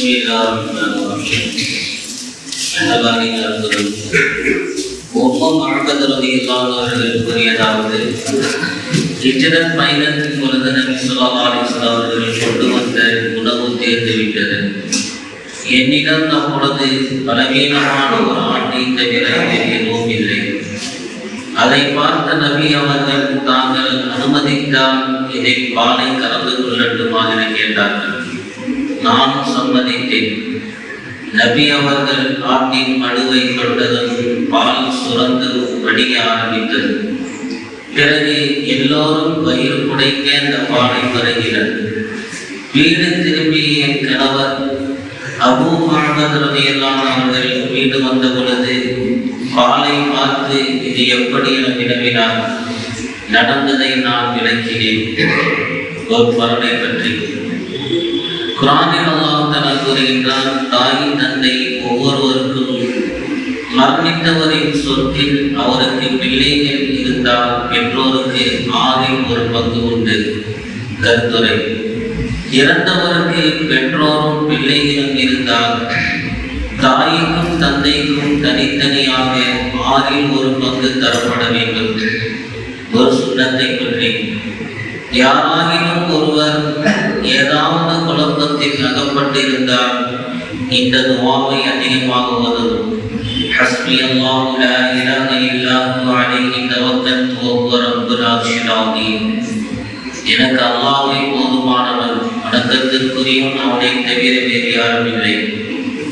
بسم الله الرحمن الرحيم அழகாக அற்புதம் ஒவ்வொரு மழபத் ரலியல்லாஹு அவர்கள் கூறியதாவது ஹிஜ்ரத் பயணத்தின் பொழுது நபி ஸல்லல்லாஹு அலைஹி வஸல்லம் அவர்கள் கொண்டு வந்த உணவு தேர்ந்து விட்டது என்னிடம் அப்பொழுது பலவீனமான ஒரு ஆட்டை தவிர வேறு எதுவும் இல்லை அதை பார்த்த நபி அவர்கள் தாங்கள் அனுமதித்தால் இதில் பாலை கலந்து கொள்ளட்டுமா என கேட்டார்கள் நானும் சம்மதித்தேன். நபி அவர்கள் ஆட்டின் மடுவை கொண்டதும் பால் சுரந்து வடிய ஆரம்பித்தது. பிறகு எல்லோரும் வயிறு குடைக்க அந்த பாலை பருகினர் வீடு திரும்பிய என் கணவர் அபு முஹம்மது அவர்கள் வீடு வந்த பொழுது பாலை பார்த்து இது எப்படி என வினவினார். நடந்ததை நான் விளக்கினேன். ஒரு பரனை பற்றி. குரானில் அல்லாஹால தஆலா கூறுகின்றான் தாய் தந்தை ஒவ்வொருவருக்கும் மரணித்தவரின் சொத்தில் அவருக்கு பிள்ளைகள் இருந்தால் பெற்றோருக்கு ஆறில் ஒரு பங்கு உண்டு. கருத்துரை. இறந்தவருக்கு பெற்றோரும் பிள்ளைகளும் இருந்தால் தாய்க்கும் தந்தைக்கும் தனித்தனியாக ஆறில் ஒரு பங்கு தரப்பட வேண்டும். ஒரு சுண்ணத்தை பற்றி. யாராகிலும் ஒருவர் ஏதாவது குழப்பத்தில் அகப்பட்டிருந்தால் இந்த துவாவை அதிகமாக ஓதும் حسبي الله لا إله إلا هو عليه توكلت وهو رب العرش العظيم எனக்கு அல்லாஹ்வே போதுமானவன் வணக்கத்திற்குரியவன் அவனை தவிர வேறு யாரும் இல்லை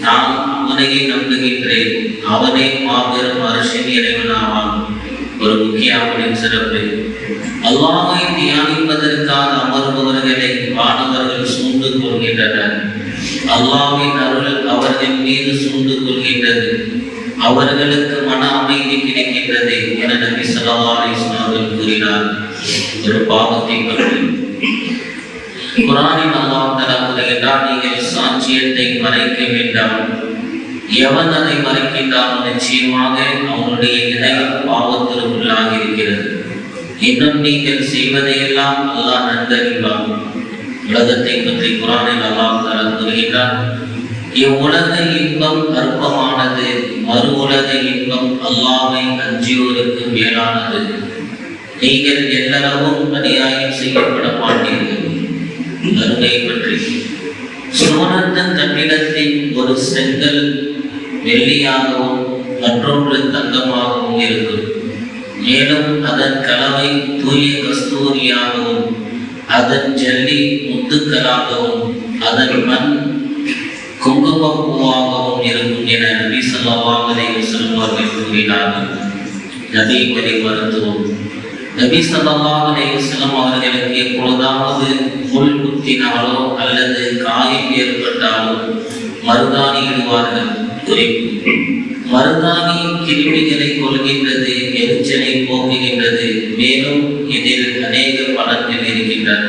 நான் அவனையே நம்புகின்றேன் அவனே மாபெரும் அரசின் இறைவனாவான் ஒரு முக்கிய அவனின் சிறப்பு அல்லாஹை தியானிப்பதற்காக கொள்கின்றனர் அல்லாவின் அருள் அவர்கள் மீது சூழ்ந்து கொள்கின்றது. அவர்களுக்கு மன அமைதி கிடைக்கின்றது என நபி ஸல்லல்லாஹு அலைஹி கூறினார். ஒரு பாவத்தை பற்றி. குரானின் அல்லாஹ் தஆலா கூறுகின்றார் நீங்கள் சாட்சியத்தை மறைக்க வேண்டாம். எவன் அதை மறைக்கின்றானோ நிச்சயமாக அவனுடைய இதயம் பாவத்திற்குள்ளாக இருக்கிறது இன்னும் நீங்கள் செய்வதையெல்லாம் அல்லாஹ் நன்கறிவான். உலகத்தை பற்றி குரானில் அல்லாஹ் தஆலா இவ்வுலக இன்பம் அற்பமானது மறு உலக இன்பம் அல்லாமை அஞ்சியோருக்கு மேலானது. நீங்கள் எல்லளவும் அநியாயம் செய்யப்பட மாட்டீர்கள். கருணை பற்றி. சுவனத்தின் தன்னிடத்தின் ஒரு செங்கல் வெள்ளியாகவும் மற்றொன்று தங்கமாகவும் இருக்கும். மேலும் அதன் கலவை தூய கஸ்தூரியாகவும் அதன் ஜல்லி முத்துக்களாகவும் அதன் மண் குங்குமப்பூவாகவும் இருக்கும் என நபி ஸல்லல்லாஹு அலைஹி அவர்கள் கூறினார்கள். நபி வரை மருத்துவம் நபி ஸல்லல்லாஹு அலைஹி அவர்களுக்கு எப்பொழுதாவது முள் குத்தினாலோ அல்லது காயம் ஏற்பட்டாலோ மருதாணி இடுவார்கள். குறிப்பு மருதாணி கிருமிகளை எரிச்சலை போக்குகின்றது. மேலும் இதில் அநேக பணத்தில் இருக்கின்றன